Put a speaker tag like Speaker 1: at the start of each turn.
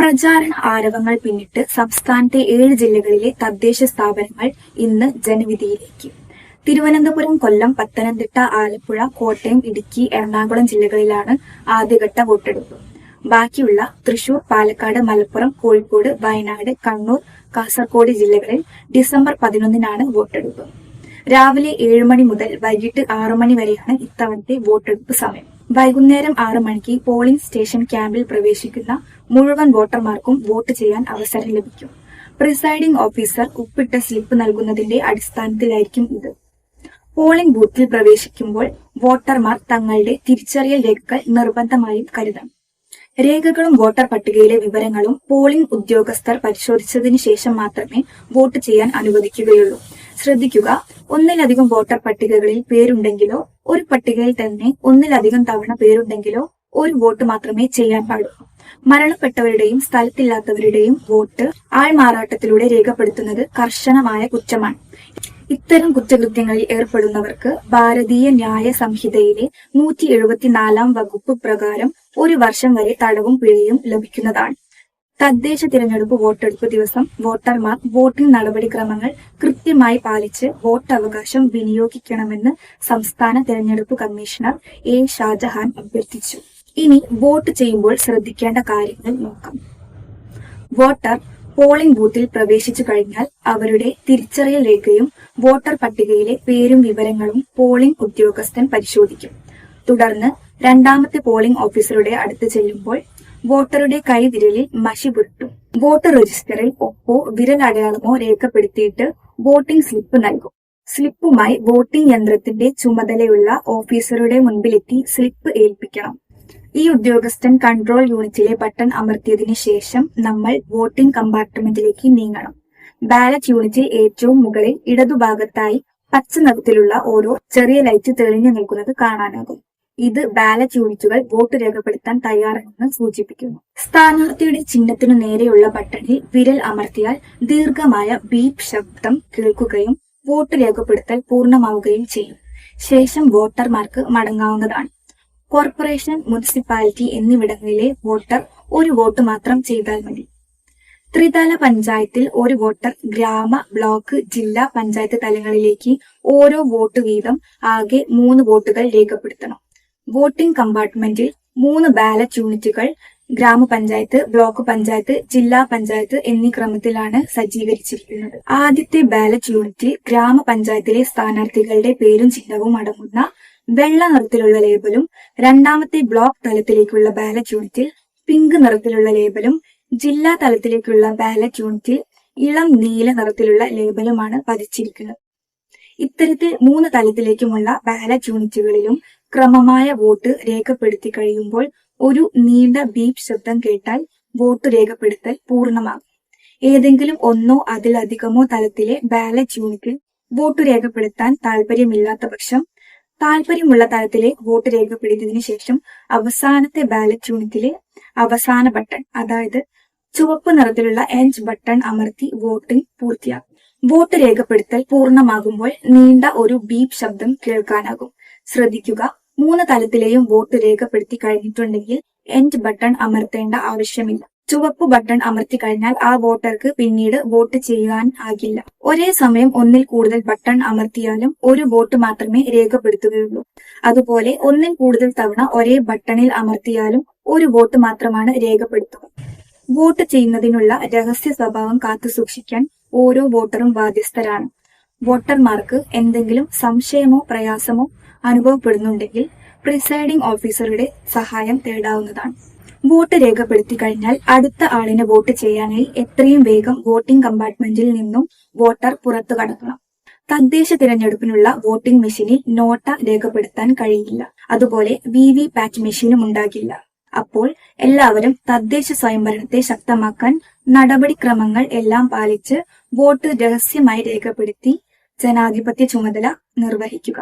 Speaker 1: പ്രചാരണ ആരവങ്ങൾ പിന്നിട്ട് സംസ്ഥാനത്തെ ഏഴ് ജില്ലകളിലെ തദ്ദേശ സ്ഥാപനങ്ങൾ ഇന്ന് ജനവിധിയിലേക്ക്. തിരുവനന്തപുരം കൊല്ലം പത്തനംതിട്ട ആലപ്പുഴ കോട്ടയം ഇടുക്കി എറണാകുളം ജില്ലകളിലാണ് ആദ്യഘട്ട വോട്ടെടുപ്പ്. ബാക്കിയുള്ള തൃശൂർ പാലക്കാട് മലപ്പുറം കോഴിക്കോട് വയനാട് കണ്ണൂർ കാസർഗോഡ് ജില്ലകളിൽ ഡിസംബർ പതിനൊന്നിനാണ് വോട്ടെടുപ്പ്. രാവിലെ ഏഴ് മണി മുതൽ വൈകിട്ട് ആറു മണി വരെയാണ് ഇത്തവണത്തെ വോട്ടെടുപ്പ് സമയം. വൈകുന്നേരം ആറ് മണിക്ക് പോളിംഗ് സ്റ്റേഷൻ ക്യാമ്പിൽ പ്രവേശിക്കുന്ന മുഴുവൻ വോട്ടർമാർക്കും വോട്ട് ചെയ്യാൻ അവസരം ലഭിക്കും. പ്രിസൈഡിംഗ് ഓഫീസർ ഒപ്പിട്ട സ്ലിപ്പ് നൽകുന്നതിന്റെ അടിസ്ഥാനത്തിലായിരിക്കും ഇത്. പോളിംഗ് ബൂത്തിൽ പ്രവേശിക്കുമ്പോൾ വോട്ടർമാർ തങ്ങളുടെ തിരിച്ചറിയൽ രേഖകൾ നിർബന്ധമായും കരുതണം രേഖകളും വോട്ടർ പട്ടികയിലെ വിവരങ്ങളും പോളിംഗ് ഉദ്യോഗസ്ഥർ പരിശോധിച്ചതിന് ശേഷം മാത്രമേ വോട്ട് ചെയ്യാൻ അനുവദിക്കുകയുള്ളൂ. ശ്രദ്ധിക്കുക. ഒന്നിലധികം വോട്ടർ പട്ടികകളിൽ പേരുണ്ടെങ്കിലോ ഒരു പട്ടികയിൽ തന്നെ ഒന്നിലധികം തവണ പേരുണ്ടെങ്കിലോ ഒരു വോട്ട് മാത്രമേ ചെയ്യാൻ പാടുള്ളൂ മരണപ്പെട്ടവരുടെയും സ്ഥലത്തില്ലാത്തവരുടെയും വോട്ട് ആൾമാറാട്ടത്തിലൂടെ രേഖപ്പെടുത്തുന്നത് കർശനമായ കുറ്റമാണ്. ഇത്തരം കുറ്റകൃത്യങ്ങളിൽ ഏർപ്പെടുന്നവർക്ക് ഭാരതീയ ന്യായ സംഹിതയിലെ നൂറ്റി എഴുപത്തിനാലാം വകുപ്പ് പ്രകാരം ഒരു വർഷം വരെ തടവും പിഴയും ലഭിക്കുന്നതാണ്. തദ്ദേശ തിരഞ്ഞെടുപ്പ് വോട്ടെടുപ്പ് ദിവസം വോട്ടർമാർ വോട്ടിംഗ് നടപടിക്രമങ്ങൾ കൃത്യമായി പാലിച്ച് വോട്ട് അവകാശം വിനിയോഗിക്കണമെന്ന് സംസ്ഥാന തെരഞ്ഞെടുപ്പ് കമ്മീഷണർ എ ഷാജഹാൻ അഭ്യർത്ഥിച്ചു. ഇനി വോട്ട് ചെയ്യുമ്പോൾ ശ്രദ്ധിക്കേണ്ട കാര്യങ്ങൾ നോക്കാം. വോട്ടർ പോളിംഗ് ബൂത്തിൽ പ്രവേശിച്ചു കഴിഞ്ഞാൽ അവരുടെ തിരിച്ചറിയൽ രേഖയും വോട്ടർ പട്ടികയിലെ പേരും വിവരങ്ങളും പോളിംഗ് ഉദ്യോഗസ്ഥൻ പരിശോധിക്കും. തുടർന്ന് രണ്ടാമത്തെ പോളിംഗ് ഓഫീസറുടെ അടുത്ത് ചെല്ലുമ്പോൾ വോട്ടറുടെ കൈവിരലിൽ മഷി പുരട്ടും. വോട്ടർ രജിസ്റ്ററിൽ ഒപ്പോ വിരലടയാളമോ രേഖപ്പെടുത്തിയിട്ട് വോട്ടിംഗ് സ്ലിപ്പ് നൽകും. സ്ലിപ്പുമായി വോട്ടിംഗ് യന്ത്രത്തിന്റെ ചുമതലയുള്ള ഓഫീസറുടെ മുൻപിലെത്തി സ്ലിപ്പ് ഏൽപ്പിക്കണം. ഈ ഉദ്യോഗസ്ഥൻ കൺട്രോൾ യൂണിറ്റിലെ ബട്ടൺ അമർത്തിയതിനു ശേഷം നമ്മൾ വോട്ടിംഗ് കമ്പാർട്ട്മെന്റിലേക്ക് നീങ്ങണം. ബാലറ്റ് യൂണിറ്റിൽ ഏറ്റവും മുകളിൽ ഇടതുഭാഗത്തായി പച്ച നിറത്തിലുള്ള ഓരോ ചെറിയ ലൈറ്റ് തെളിഞ്ഞു നിൽക്കുന്നത് കാണാനാകും. ഇത് ബാലറ്റ് യൂണിറ്റുകൾ വോട്ട് രേഖപ്പെടുത്താൻ തയ്യാറാണെന്ന് സൂചിപ്പിക്കുന്നു. സ്ഥാനാർത്ഥിയുടെ ചിഹ്നത്തിനു നേരെയുള്ള ബട്ടണിൽ വിരൽ അമർത്തിയാൽ ദീർഘമായ ബീപ് ശബ്ദം കേൾക്കുകയും വോട്ട് രേഖപ്പെടുത്തൽ പൂർണമാവുകയും ചെയ്യും. ശേഷം വോട്ടർമാർക്ക് മടങ്ങാവുന്നതാണ്. കോർപ്പറേഷൻ മുനിസിപ്പാലിറ്റി എന്നിവിടങ്ങളിലെ വോട്ടർ ഒരു വോട്ട് മാത്രം ചെയ്താൽ മതി. ത്രിതല പഞ്ചായത്തിൽ ഒരു വോട്ടർ ഗ്രാമ ബ്ലോക്ക് ജില്ലാ പഞ്ചായത്ത് തലങ്ങളിലേക്ക് ഓരോ വോട്ട് വീതം ആകെ മൂന്ന് വോട്ടുകൾ രേഖപ്പെടുത്തണം. വോട്ടിംഗ് കമ്പാർട്ട്മെന്റിൽ മൂന്ന് ബാലറ്റ് യൂണിറ്റുകൾ ഗ്രാമപഞ്ചായത്ത് ബ്ലോക്ക് പഞ്ചായത്ത് ജില്ലാ പഞ്ചായത്ത് എന്നീ ക്രമത്തിലാണ് സജ്ജീകരിച്ചിരിക്കുന്നത്. ആദ്യത്തെ ബാലറ്റ് യൂണിറ്റിൽ ഗ്രാമപഞ്ചായത്തിലെ സ്ഥാനാർത്ഥികളുടെ പേരും ചിഹ്നവും അടങ്ങുന്ന വെള്ള നിറത്തിലുള്ള ലേബലും രണ്ടാമത്തെ ബ്ലോക്ക് തലത്തിലേക്കുള്ള ബാലറ്റ് യൂണിറ്റിൽ പിങ്ക് നിറത്തിലുള്ള ലേബലും ജില്ലാ തലത്തിലേക്കുള്ള ബാലറ്റ് യൂണിറ്റിൽ ഇളം നീല നിറത്തിലുള്ള ലേബലുമാണ് പതിച്ചിരിക്കുന്നത്. ഇത്തരത്തിൽ മൂന്ന് തലത്തിലേക്കുമുള്ള ബാലറ്റ് യൂണിറ്റുകളിലും ക്രമമായ വോട്ട് രേഖപ്പെടുത്തി കഴിയുമ്പോൾ ഒരു നീണ്ട ബീപ് ശബ്ദം കേട്ടാൽ വോട്ട് രേഖപ്പെടുത്തൽ പൂർണമാകും. ഏതെങ്കിലും ഒന്നോ അതിലധികമോ തലത്തിലെ ബാലറ്റ് യൂണിറ്റിൽ വോട്ട് രേഖപ്പെടുത്താൻ താല്പര്യമില്ലാത്ത പക്ഷം താല്പര്യമുള്ള തലത്തിലെ വോട്ട് രേഖപ്പെടുത്തിയതിനു ശേഷം അവസാനത്തെ ബാലറ്റ് യൂണിറ്റിലെ അവസാന ബട്ടൺ അതായത് ചുവപ്പ് നിറത്തിലുള്ള എഞ്ച് ബട്ടൺ അമർത്തി വോട്ടിംഗ് പൂർത്തിയാക്കും. വോട്ട് രേഖപ്പെടുത്തൽ പൂർണമാകുമ്പോൾ നീണ്ട ഒരു ബീപ് ശബ്ദം കേൾക്കാനാകും. ശ്രദ്ധിക്കുക മൂന്ന് തലത്തിലെയും വോട്ട് രേഖപ്പെടുത്തി കഴിഞ്ഞിട്ടുണ്ടെങ്കിൽ എൻഡ് ബട്ടൺ അമർത്തേണ്ട ആവശ്യമില്ല. ചുവപ്പ് ബട്ടൺ അമർത്തി കഴിഞ്ഞാൽ ആ വോട്ടർക്ക് പിന്നീട് വോട്ട് ചെയ്യാൻ ആകില്ല. ഒരേ സമയം ഒന്നിൽ കൂടുതൽ ബട്ടൺ അമർത്തിയാലും ഒരു വോട്ട് മാത്രമേ രേഖപ്പെടുത്തുകയുള്ളൂ. അതുപോലെ ഒന്നിൽ കൂടുതൽ തവണ ഒരേ ബട്ടണിൽ അമർത്തിയാലും ഒരു വോട്ട് മാത്രമാണ് രേഖപ്പെടുത്തുക. വോട്ട് ചെയ്യുന്നതിനുള്ള രഹസ്യ സ്വഭാവം കാത്തു സൂക്ഷിക്കാൻ ഓരോ വോട്ടറും ബാധ്യസ്ഥരാണ്. വോട്ടർമാർക്ക് എന്തെങ്കിലും സംശയമോ പ്രയാസമോ അനുഭവപ്പെടുന്നുണ്ടെങ്കിൽ പ്രിസൈഡിംഗ് ഓഫീസറുടെ സഹായം തേടാവുന്നതാണ്. വോട്ട് രേഖപ്പെടുത്തി കഴിഞ്ഞാൽ അടുത്ത ആളിനെ വോട്ട് ചെയ്യാനായി എത്രയും വേഗം വോട്ടിംഗ് കമ്പാർട്ട്മെന്റിൽ നിന്നും വോട്ടർ പുറത്തു കടക്കണം. തദ്ദേശ തിരഞ്ഞെടുപ്പിനുള്ള വോട്ടിംഗ് മെഷീനിൽ നോട്ട രേഖപ്പെടുത്താൻ കഴിയില്ല. അതുപോലെ വി വി പാറ്റ് മെഷീനും ഉണ്ടാകില്ല. അപ്പോൾ എല്ലാവരും തദ്ദേശ സ്വയംഭരണത്തെ ശക്തമാക്കാൻ നടപടിക്രമങ്ങൾ എല്ലാം പാലിച്ച് വോട്ട് രഹസ്യമായി രേഖപ്പെടുത്തി ജനാധിപത്യ ചുമതല നിർവഹിക്കുക.